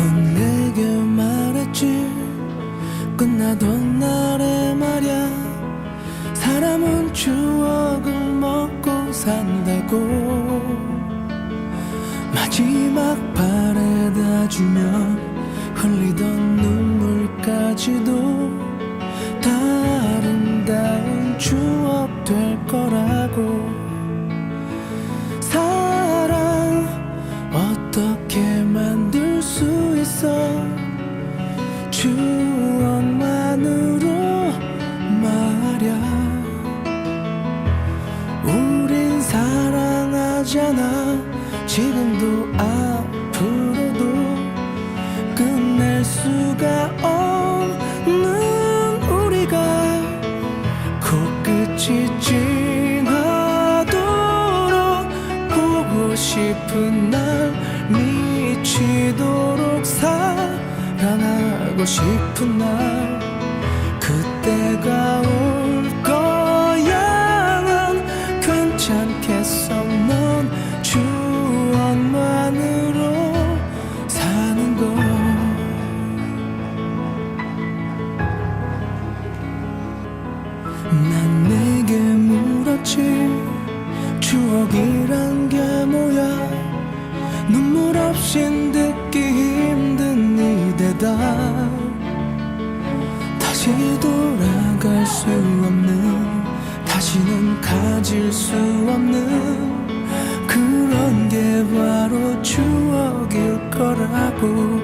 넌 내게 말했지. 끝나던 날에 말야. 사람은 추억을 먹고 산다고. 마지막 발 에다 주며 흘리던 눈물까지도 다 아름다운 추억 될 거라고. 있어 추억만으로 말야. 우린 사랑하잖아. 지금도 앞으로도 끝낼 수가 없는 우리가 코끝이 진하도록 보고 싶은 날 미치도록 사랑하고 싶은 날. 그때가 올 거야. 난 괜찮겠어 넌 추억만으로 사는 거난 내게 물었지. 추억이란 게 뭐야? 눈물 없인 듣기 힘든 이 대답 다시 돌아갈 수 없는 다시는 가질 수 없는 그런 게 바로 추억일 거라고